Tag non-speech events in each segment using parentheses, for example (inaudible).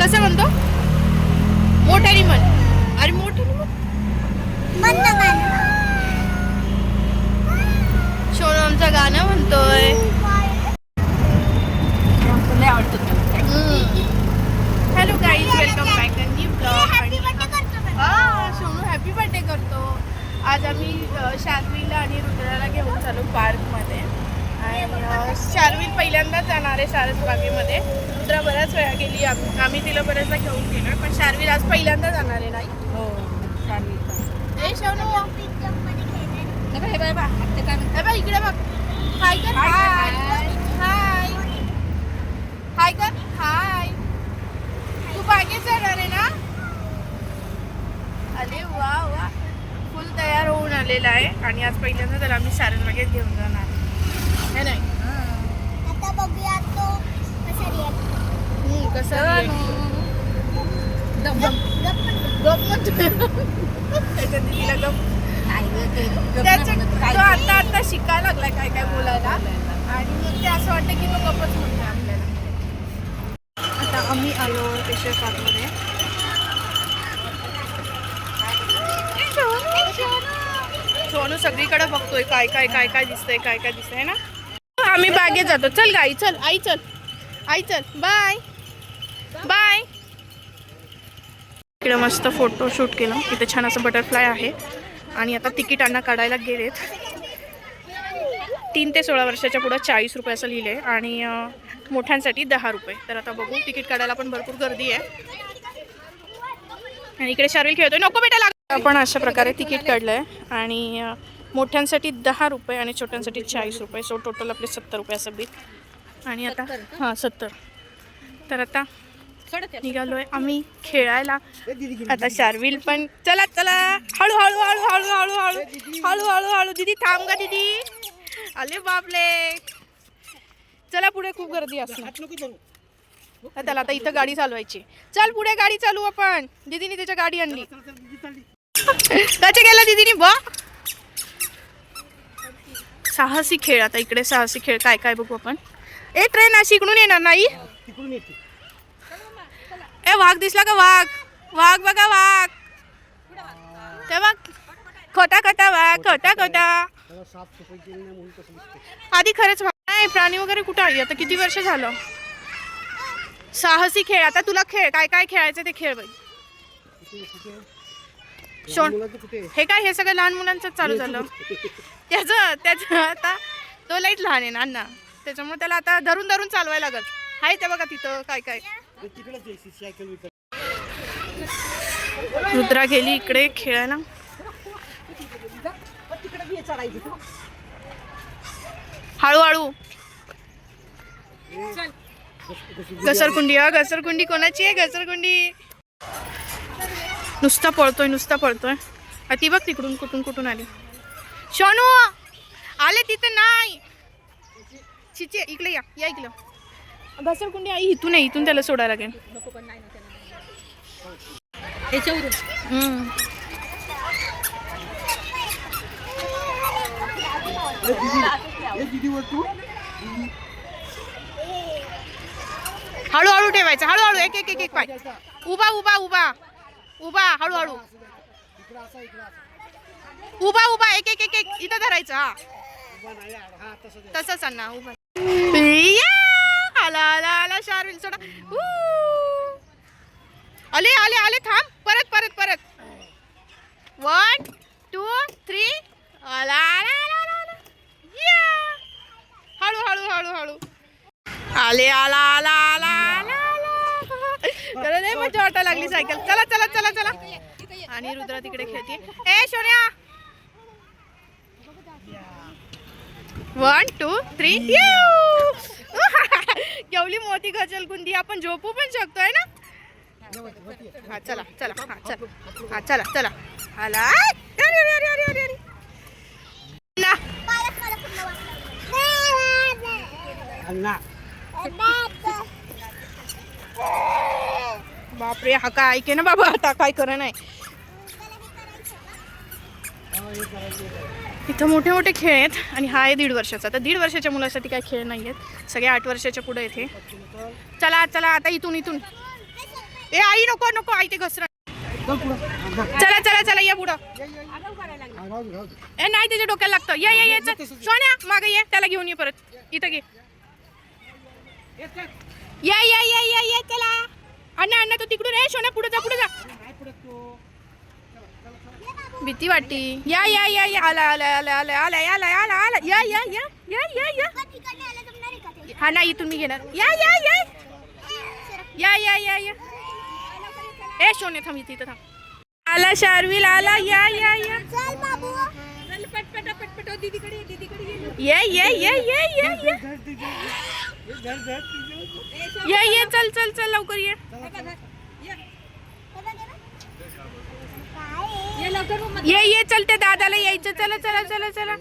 कसं म्हणतो? मोठ्याने म्हण अरे मोठ्याने म्हण सोनमचं गाणं. म्हणतोय. Hello guys welcome back new blog आणि सोनू हॅपी बर्थडे करतो. आज आम्ही शारवीला आणि रुद्राला घेऊन चालू पार्क आणि शार्विल पहिल्यांदाच जाणार आहे सारसबागेमध्ये रुद्रा बऱ्याच वेळा गेली आम- आम्ही तिला बऱ्याचदा घेऊन गेलो पण शार्विल आज पहिल्यांदा जाणार आहे नाही. हो चालेल ए शोनू. हे. काय ए बा इकडे बघ. हाय कर हाय हाय हाय हाय कर हाय तू बागेत जाणार आहे ना? अरे वा वा. फुल तयार होऊन आलेला आहे. आणि आज पहिल्यांदा तर आम्ही सारन बागेत घेऊन जाणार. आहे. है नाही. आता बघूया तो कसा. हम्म, कसं आता आता शिकायला लागलाय काय काय बोलायला. आणि मग ते असं वाटतं की तो गप्पच म्हणतोय आपल्याला. आता आम्ही आलो पेशवे पार्कमध्ये सोनू सगळीकडे बघतोय. काय काय काय काय दिसतंय काय काय दिसतंय ना? आम्ही बागेत जातो. चल गाई चल. आई चल. आई चल. बाय. बाय. इकडे मस्त फोटो शूट केलं. इथे छान असं बटरफ्लाय आहे. आणि आता तिकीटांना काढायला गेलेत. तीन ते सोळा वर्षाच्या पुढं चाळीस रुपये असं लिहिलं आहे आणि मोठ्यांसाठी दहा रुपये. तर आता बघू तिकीट काढायला पण भरपूर गर्दी आहे. आणि इकडे शार्विल खेळतोय. नको बेटा लागतो आपण अशा प्रकारे तिकीट काढलं आहे आणि मोठ्यांसाठी दहा रुपये आणि छोट्यांसाठी चाळीस रुपये. सो टोटल आपले सत्तर रुपये असं बिल आणि आता हां सत्तर. तर आता निघालोय आम्ही खेळायला. आता शार्विल पण चला चला. हळू हळू हळू हळू हळू हळू. हळू हळू हळू. दीदी थांब का दीदी. आले बापले चला पुढे खूप गर्दी असणार त्याला आता इथं गाडी चालवायची. चल पुढे गाडी चालू आपण. दीदीने त्याच्या गाडी आणली. त्याच्या गेला दीदीने बा साहसी खेळ आता इकडे साहसी खेळ काय काय बघू आपण? ए ट्रेन अशी इकडून येणार नाही ए वाघ दिसला का वाघ? वाघ बघा वाघ. ते बघ. खोटा खोटा वाघ खोटा खोटा. आधी खरंच वाघ नाही प्राणी वगैरे कुठं आली? आता किती वर्ष झालं? साहसी खेळ आता तुला खेळ काय काय खेळायचं ते खेळ बाई शोण हे काय हे सगळं लहान मुलांचं चालू झालं? त्याचं त्याचं आता तो लाइट लहान आहे ना अण्णा. त्याच्यामुळे त्याला आता धरून धरून चालवायला लागत आहे ते बघा तिथं काय काय. रुद्रा गेली इकडे खेळायला. हळूहळू. घसरकुंडी हा घसरकुंडी कोणाची आहे घसरकुंडी नुसता पळतोय नुसता पळतोय. अति ती बघ तिकडून कुठून कुठून आली. शोनू आले तिथे नाही. चिचे इकडे या या इकडं. घसरकुंडी आई इथून आहे इथून त्याला सोडायला लागेल. हळूहळू ठेवायचं हळूहळू एक एक एक एक पाय. उभा उभा उभा. उभा हळूहळू उभा उभा एक एक एक एक. इथं धरायचं हा. तसंच अण्णा उभा. आला आला आला शार्विल सोडा. आले आले आले थांब. परत परत परत. वन टू थ्री आला आला आला आला या! हळू हळू हळू हळू. आले आला आला आला आला आला. नाही लय मजा वाटायला लागली सायकल. चला चला चला चला. आणि रुद्रा तिकडे खेळते ए सोन्या! वन टू थ्री केवली मोठी गजल कुंदी आपण झोपू पण शकतो आहे ना? हा चला चला. हा चला. हा चला चला. आला. अरे अरे अरे अरे अरे. बापरे हा काय ऐके ना बाबा आता काय कर नाही. इथं मोठे मोठे खेळ आहेत आणि हा आहे दीड वर्षाचा. तर दीड वर्षाच्या मुलासाठी काय खेळ नाही आहेत. सगळे आठ वर्षाच्या पुढे इथे चला चला आता इथून इथून. ए आई नको नको आई ते घसरण. चला चला चला या पुढं. ए नाही त्याच्या डोक्याला लागतं. ये ये यायचं सोन्या मागे ये त्याला घेऊन ये परत. इथं घे. ये या या या या चला. अण्णा अण्णा तो तिकडून ए सोन्या पुढे जा पुढे जा. भीती वाटती या या या या आला आला आला आला आला आला आला आला या या या या या या? हा नाही इथून मी घेणार या या या या या या या ए सोने थांब इथे इथं थांब आला शार्विल आला या या या चल बाबू चल पटपट पटपट दीदीकडे ये, दीदीकडे ये. ये ये ये ये ये ये चल चल चल लवकर हे ये. बघा जरा. काय ये ये चलते चल दादाला यायचं. चला चला चला चला.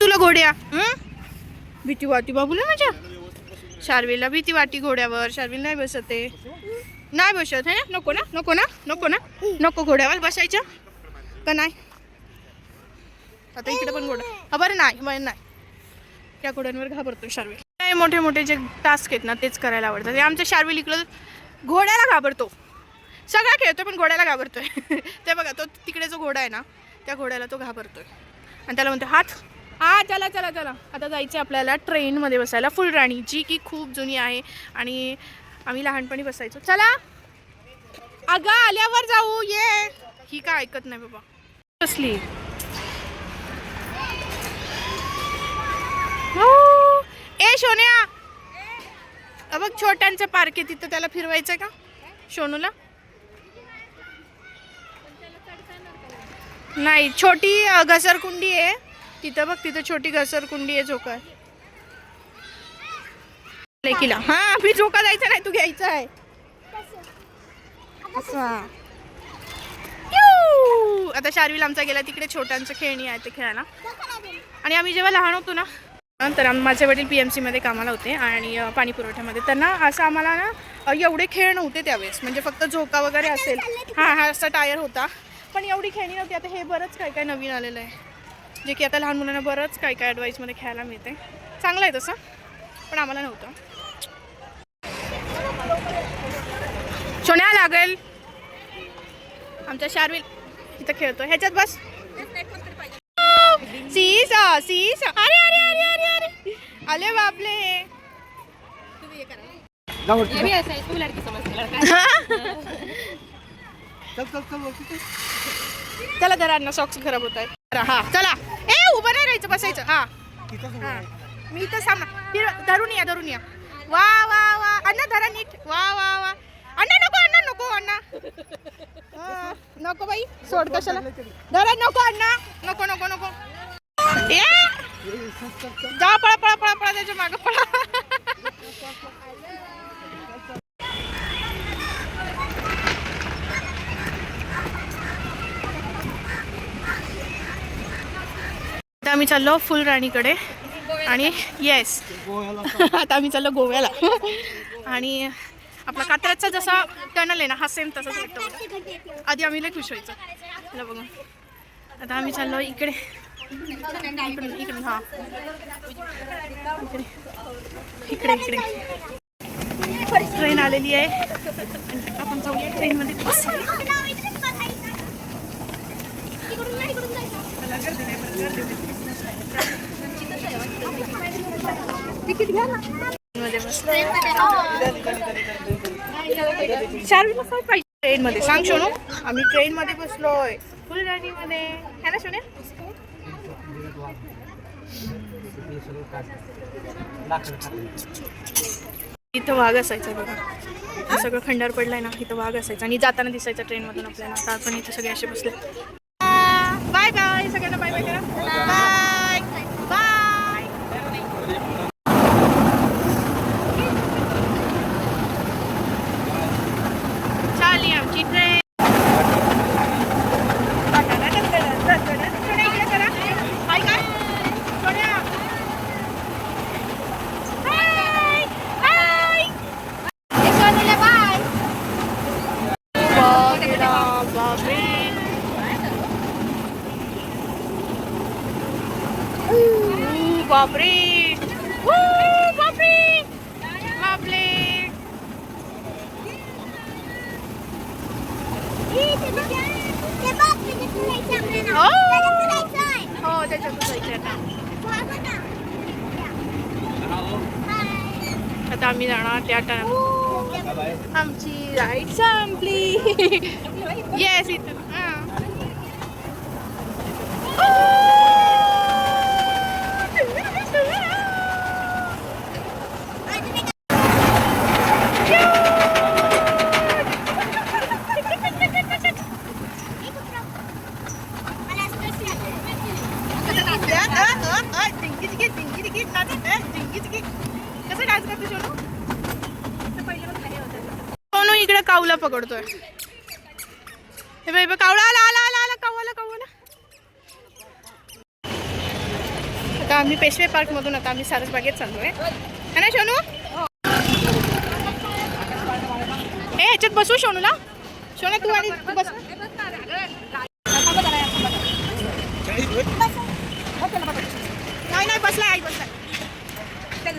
तुला घोड्या भीती वाटी बाबूला माझ्या? शार्वीला भीती वाटी घोड्यावर. शार्वीला नाही बसत आहे नाही बसत हे? नको ना नको ना नको ना. नको घोड्यावर बसायचं. का नाही. आता इकडे पण घोडा. बरं नाही बरं नाही. त्या घोड्यांवर घाबरतो शार्वी काय मोठे मोठे जे टास्क आहेत ना तेच करायला आवडतात. हे आमच्या शार्वील इकडं घोड्याला घाबरतो. सगळा खेळतो पण घोड्याला घाबरतोय. (laughs) ते बघा तो तिकडे जो घोडा आहे ना त्या घोड्याला तो घाबरतोय. आणि त्याला म्हणतो हात. हा चला चला चला. आता जायचं आहे आपल्याला ट्रेनमध्ये बसायला फुल राणी जी की खूप जुनी आहे. आणि आम्ही लहानपणी बसायचो. चला. अगं आल्यावर जाऊ ये. ही काय ऐकत नाही बाबा. कसली हो. ए सोन्या. बघ छोट्यांचं पार्क आहे तिथं त्याला फिरवायचं का? सोनूला? नाही छोटी घसरकुंडी आहे. तिथं बघ तिथं छोटी घसरकुंडी आहे झोका. लेकीला. हा मी झोका द्यायचा नाही तू घ्यायचा आहे. असा. आता शार्विल आमचा गेला तिकडे छोट्यांचं खेळणी आहे ते खेळायला. आणि आम्ही जेव्हा लहान होतो ना तर माझे वडील पी एम सीमध्ये कामाला होते आणि पाणी पुरवठ्यामध्ये. त्यांना असं आम्हाला ना एवढे खेळ नव्हते त्यावेळेस. म्हणजे फक्त झोका वगैरे असेल. हां हा असा टायर होता. पण एवढी खेळणी नव्हती. आता हे बरंच काय काय नवीन आलेलं आहे. जे की आता लहान मुलांना बरंच काय काय ॲडवाईसमध्ये खेळायला मिळते चांगलं आहे तसं पण आम्हाला नव्हतं. सोन्या लागेल. आमच्या शार्विल इथं खेळतो ह्याच्यात बस. सीस सीस. अरे अरे अरे अरे अरे. अरे बापले. तुम्ही करा. ये भी ऐसा है, इसको भी लड़की. समझते लड़का है. चला. जरा सॉक्स खराब होत आहेत. हा चला. ए उभं नाही राहायचं बसायचं. हा. हा. मी तर सामना धरून या धरून या. वा वा वा. अण्णा धरा नीट. वा वा वा. अण्णा नको अण्णा नको अण्णा. हा, नको बाई सोड कशाला. धरा नको अण्णा. नको नको नको. ए! जा पळा पळा पळा पळा त्याच्या मागं पळा. आम्ही चाललो फुल राणीकडे. आणि येस आता आम्ही चाललो गोव्याला. आणि आपला कात्रजचा जसा टनल आहे ना हा सेम तसाच वाटतो आधी आम्ही लय खुश व्हायचो. चला बघू. आता आम्ही चाललो इकडे. इकडे इकडे हा. इकडे इकडे ट्रेन आलेली आहे. आपण जाऊया ट्रेनमध्ये तिकीट घ्या ना चार बसायला पाहिजे ट्रेन मध्ये सांग शोनू आम्ही ट्रेन मध्ये बसलोय फुल राणी मध्ये है ना सोन्या इथं वाघ असायचा बघा. सगळं खंडार पडलाय ना इथं वाघ असायचा आणि जाताना दिसायचा ट्रेन मधून आपल्याला. आता आपण इथे सगळे असे बसले cheap plane. त्या बघ. आमची राईड संपली येस इथं हां. अजून एक- एक उतरव. मला स्पर्श कसं डान्स करतो सोनू सोनू इकडे कावला पकडतोय हे बाई बघ, कावळा आला आला आला आला कावला कावला आता आम्ही पेशवे पार्क मधून आता आम्ही सारसबागेत चाललोय. है ना शोनू? ए ह्याच्यात बसू शोनूला. सोनू तू आणि तू बस. नाही नाही बसला आई बसला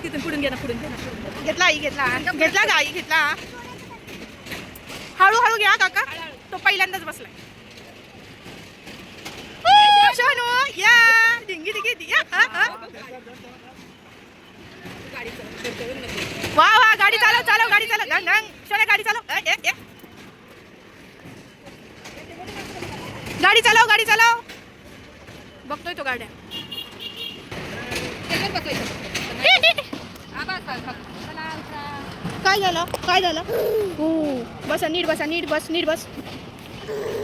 तिथून पुढून घे ना पुढून घे ना घेतला आई घेतला. घेतला का आई घेतला. हळूहळू घ्या काका. तो पहिल्यांदाच बसलाय. ऊ, या डिंगी डिंगी या हा, हा. वा वा गाडी चालव चालव गाडी चालव गंग गंग सोन्या गाडी चालव ए, ए, गाडी चालव गाडी चालव. बघतोय तो गाड्या. काय झालं? काय झालं? हो बसा नीट बसा नीट बस नीट बस.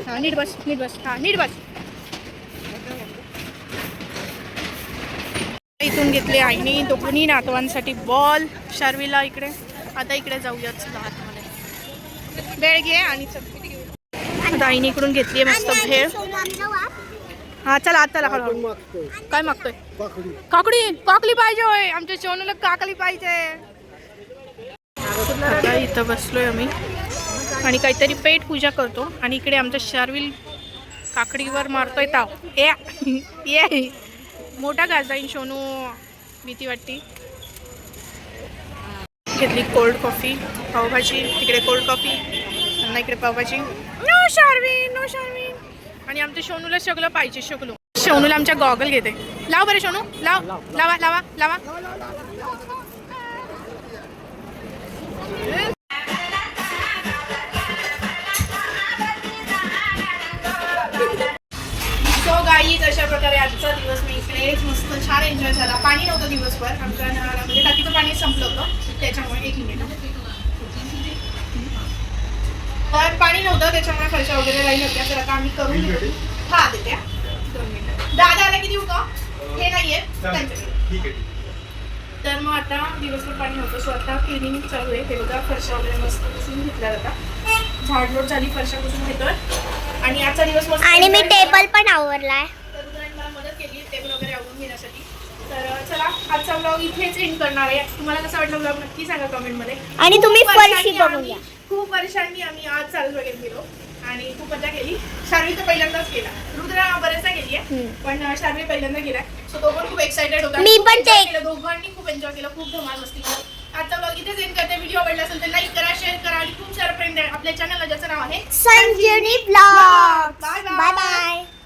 हा नीट बस नीट बस. हा नीट बस. इथून घेतले आईने दोन्ही नातवांसाठी बॉल शार्वीला इकडे. आता इकडे जाऊयात चला आतमध्ये भेळ घे आणि चल. आता आईने इकडून घेतली मस्त आणि भेळ. हा? चला आत चला हळूहळू. काय मागतोय? काकडी. काकली पाहिजे होय. आमच्या सोनूला काकली पाहिजे. आता इथं बसलोय आम्ही. आणि काहीतरी पेट पूजा करतो. आणि इकडे आमचा शार्विल काकडीवर मारतोय ताव. ए ये मोठा घास जाईन सोनू भीती वाटती. घेतली कोल्ड कॉफी पावभाजी तिकडे कोल्ड कॉफी त्यांना इकडे पावभाजी. नो शार्विन नो शार्विन आणि आमच्या सोनूला सगळं पाहिजे सगळं. सोनूला आमच्या गॉगल घेते. लाव बरं सोनू लाव. लावा लावा लावा. प्रकारे आजचा दिवस मी इकडेच मस्त छान एन्जॉय झाला. पाणी नव्हतं दिवसभर आमच्या नळाला म्हणजे टाकीचं पाणी संपलं होतं. त्याच्यामुळे एक मिनिट तर पाणी नव्हतं त्याच्यामुळे फरशा वगैरे राहील होत्या तर आता आम्ही करून घेऊ हा देते हा. दोन मिनिटं दादा आला की देऊ का? हे नाहीये. त्यांच्याकडे तर मग आता दिवसभर पाणी नव्हतं. सो आता क्लिनिंग चालू आहे. ते बघा फरशा वगैरे मस्त पुसून घेतल्या जातात. झाडलोट झाली फरशा पुसून घेतोय. आणि आजचा दिवस मस्त आणि मी. टेबल पण आवरलाय तर रुद्राने मला मदत केली टेबल वगैरे आवडून घेण्यासाठी तर चला आजचा ब्लॉग इथेच एंड करणार आहे. तुम्हाला कसा वाटला ब्लॉग नक्की सांगा कमेंटमध्ये आणि तुम्ही खूप फरशी बघून घ्या. खूप वर्षांनी आम्ही आज चालू वगैरे गेलो आणि खूप मजा केली. शार्वी तर पहिल्यांदाच केला रुद्रा बरेचदा गेली आहे हम्म. पण शार्वी पहिल्यांदा गेलाय सो तो पण खूप एक्साइटेड होता. मी पण enjoy ते- केलं. दोघांनी खूप एन्जॉय केलं. खूप धमाल मस्ती केली. आजचा ब्लॉग इथेच एंड करते. व्हिडिओ आवडला असेल तर लाईक करा शेअर करा आणि खूप सारं फ्रेंड आपल्या चॅनलला ज्याचं नाव आहे Sanjivani blog Bye bye. Bye bye